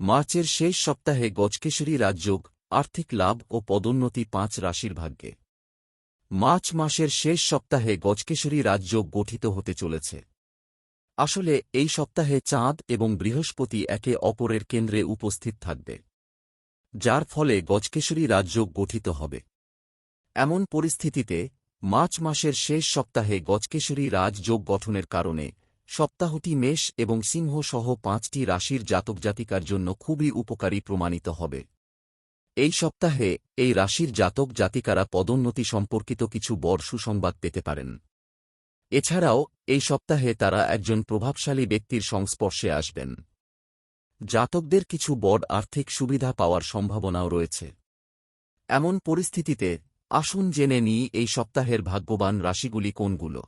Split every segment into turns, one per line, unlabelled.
মার্চের শেষ সপ্তাহে গজকেশরী রাজযোগ, আর্থিক লাভ ও পদোন্নতি পাঁচ রাশির ভাগ্যে। মার্চ মাসের শেষ সপ্তাহে গজকেশরী রাজযোগ গঠিত হতে চলেছে। আসলে, এই সপ্তাহে চাঁদ এবং বৃহস্পতি একে অপরের কেন্দ্রে উপস্থিত থাকবে, যার ফলে গজকেশরী রাজযোগ গঠিত হবে। এমন পরিস্থিতিতে, মার্চ মাসের শেষ সপ্তাহে গজকেশরী রাজযোগ গঠনের কারণে সপ্তাহটি মেষ এবং সিংহ সহ পাঁচটি রাশির জাতক জাতিকার জন্য খুবই উপকারী প্রমাণিত হবে। এই সপ্তাহে এই রাশির জাতক জাতিকারা পদোন্নতি সম্পর্কিত কিছু বড় সুসংবাদ পেতে পারেন। এছাড়াও, এই সপ্তাহে তারা একজন প্রভাবশালী ব্যক্তির সংস্পর্শে আসবেন। জাতকদের কিছু বড় আর্থিক সুবিধা পাওয়ার সম্ভাবনাও রয়েছে। এমন পরিস্থিতিতে, আসুন জেনে নিই এই সপ্তাহের ভাগ্যবান রাশিগুলি কোনগুলো।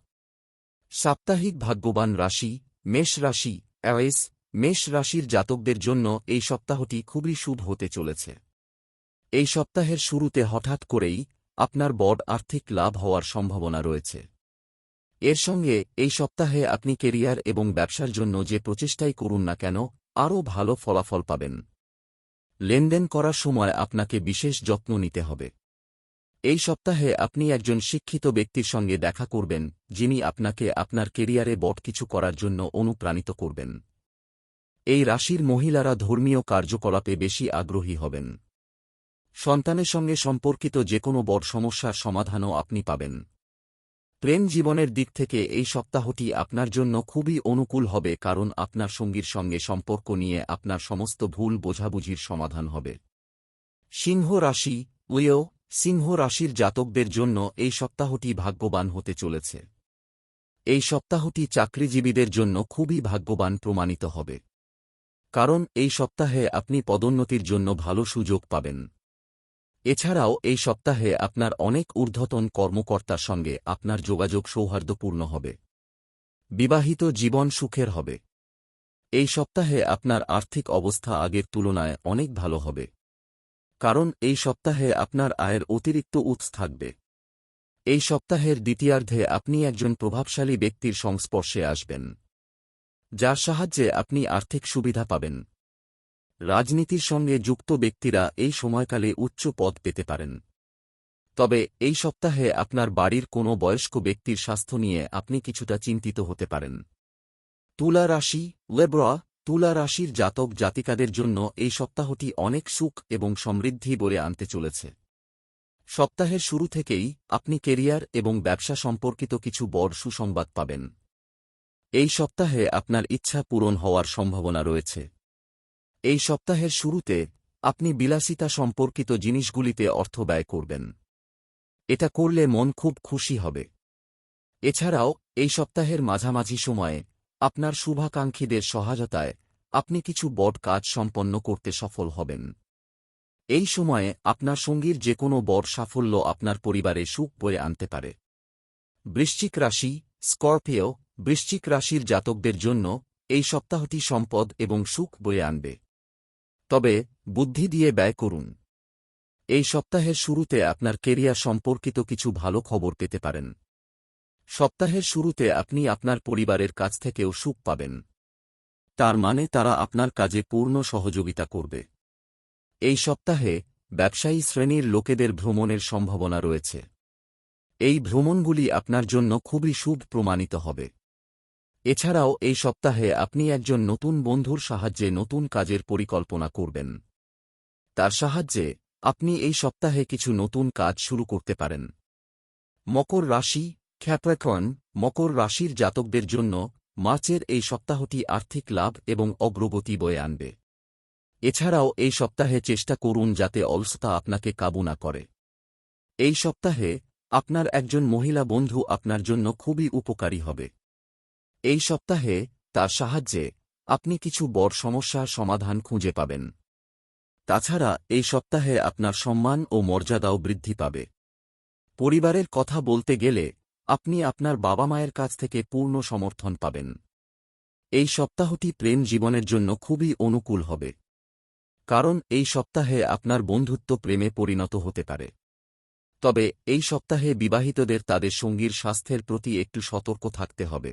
সাপ্তাহিক ভাগ্যবান রাশি, মেষ রাশি, অ্যাওয়েস, মেষ রাশির জাতকদের জন্য এই সপ্তাহটি খুবই শুভ হতে চলেছে। এই সপ্তাহের শুরুতে হঠাৎ করেই আপনার বড় আর্থিক লাভ হওয়ার সম্ভাবনা রয়েছে। এর সঙ্গে এই সপ্তাহে আপনি কেরিয়ার এবং ব্যবসার জন্য যে প্রচেষ্টাই করুন না কেন, আরও ভালো ফলাফল পাবেন। লেনদেন করার সময় আপনাকে বিশেষ যত্ন নিতে হবে। এই সপ্তাহে আপনি একজন শিক্ষিত ব্যক্তির সঙ্গে দেখা করবেন, যিনি আপনাকে আপনার কেরিয়ারে বট কিছু করার জন্য অনুপ্রাণিত করবেন। এই রাশির মহিলারা ধর্মীয় কার্যকলাপে বেশি আগ্রহী হবেন। সন্তানের সঙ্গে সম্পর্কিত যে কোনো বড় সমস্যার সমাধানও আপনি পাবেন। প্রেম জীবনের দিক থেকে এই সপ্তাহটি আপনার জন্য খুবই অনুকূল হবে, কারণ আপনার সঙ্গীর সঙ্গে সম্পর্ক নিয়ে আপনার সমস্ত ভুল বোঝাবুঝির সমাধান হবে। সিংহ রাশি উয়েও সিংহ রাশির জাতকদের জন্য এই সপ্তাহটি ভাগ্যবান হতে চলেছে। এই সপ্তাহটি চাকরিজীবীদের জন্য খুবই ভাগ্যবান প্রমাণিত হবে। কারণ এই সপ্তাহে আপনি পদোন্নতির জন্য ভালো সুযোগ পাবেন। এছাড়াও এই সপ্তাহে আপনার অনেক ঊর্ধ্বতন কর্মকর্তার সঙ্গে আপনার যোগাযোগ সৌহার্দ্যপূর্ণ হবে। বিবাহিত জীবন সুখের হবে। এই সপ্তাহে আপনার আর্থিক অবস্থা আগের তুলনায় অনেক ভালো হবে। কারণ এই সপ্তাহে আপনার আয়ের অতিরিক্ত উৎস থাকবে। এই সপ্তাহের দ্বিতীয়ার্ধে আপনি একজন প্রভাবশালী ব্যক্তির সংস্পর্শে আসবেন, যার সাহায্যে আপনি আর্থিক সুবিধা পাবেন। রাজনীতির সঙ্গে যুক্ত ব্যক্তিরা এই সময়কালে উচ্চ পদ পেতে পারেন। তবে এই সপ্তাহে আপনার বাড়ির কোনো বয়স্ক ব্যক্তির স্বাস্থ্য নিয়ে আপনি কিছুটা চিন্তিত হতে পারেন। তুলা রাশি, লেব্রা তুলা রাশির জাতক জাতিকাদের জন্য এই সপ্তাহটি অনেক সুখ এবং সমৃদ্ধি বলে আনতে চলেছে। সপ্তাহের শুরু থেকেই আপনি কেরিয়ার এবং ব্যবসা সম্পর্কিত কিছু বড় সুসংবাদ পাবেন। এই সপ্তাহে আপনার ইচ্ছা পূরণ হওয়ার সম্ভাবনা রয়েছে। এই সপ্তাহের শুরুতে আপনি বিলাসিতা সম্পর্কিত জিনিসগুলিতে অর্থ ব্যয় করবেন। এটা করলে মন খুব খুশি হবে। এছাড়াও এই সপ্তাহের মাঝামাঝি সময়ে আপনার শুভাকাঙ্ক্ষীদের সহায়তায় আপনি কিছু বড় কাজ সম্পন্ন করতে সফল হবেন। এই সময়ে আপনার সঙ্গীর যে কোনো বড় সাফল্য আপনার পরিবারে সুখ বয়ে আনতে পারে। বৃশ্চিক রাশি, স্করপিও, বৃশ্চিক রাশির জাতকদের জন্য এই সপ্তাহটি সম্পদ এবং সুখ বয়ে আনবে। তবে বুদ্ধি দিয়ে ব্যয় করুন। এই সপ্তাহের শুরুতে আপনার কেরিয়ার সম্পর্কিত কিছু ভালো খবর পেতে পারেন। সপ্তাহের শুরুতে আপনি আপনার পরিবারের কাছ থেকেও সুখ পাবেন। তার মানে তারা আপনার কাজে পূর্ণ সহযোগিতা করবে। এই সপ্তাহে ব্যবসায়ী শ্রেণির লোকেদের ভ্রমণের সম্ভাবনা রয়েছে। এই ভ্রমণগুলি আপনার জন্য খুবই শুভ প্রমাণিত হবে। এছাড়াও এই সপ্তাহে আপনি একজন নতুন বন্ধুর সাহায্যে নতুন কাজের পরিকল্পনা করবেন। তার সাহায্যে আপনি এই সপ্তাহে কিছু নতুন কাজ শুরু করতে পারেন। মকর রাশি খ্যাপ্রাকন মকর রাশির জাতকদের জন্য মার্চের এই সপ্তাহটি আর্থিক লাভ এবং অগ্রগতি বয়ে আনবে। এছাড়াও এই সপ্তাহে চেষ্টা করুন যাতে অলসতা আপনাকে কাবু না করে। এই সপ্তাহে আপনার একজন মহিলা বন্ধু আপনার জন্য খুবই উপকারী হবে। এই সপ্তাহে তার সাহায্যে আপনি কিছু বড় সমস্যার সমাধান খুঁজে পাবেন। তাছাড়া এই সপ্তাহে আপনার সম্মান ও মর্যাদাও বৃদ্ধি পাবে। পরিবারের কথা বলতে গেলে আপনি আপনার বাবা মায়ের কাছ থেকে পূর্ণ সমর্থন পাবেন। এই সপ্তাহটি প্রেম জীবনের জন্য খুবই অনুকূল হবে। কারণ এই সপ্তাহে আপনার বন্ধুত্ব প্রেমে পরিণত হতে পারে। তবে এই সপ্তাহে বিবাহিতদের তাদের সঙ্গীর স্বাস্থ্যের প্রতি একটু সতর্ক থাকতে হবে।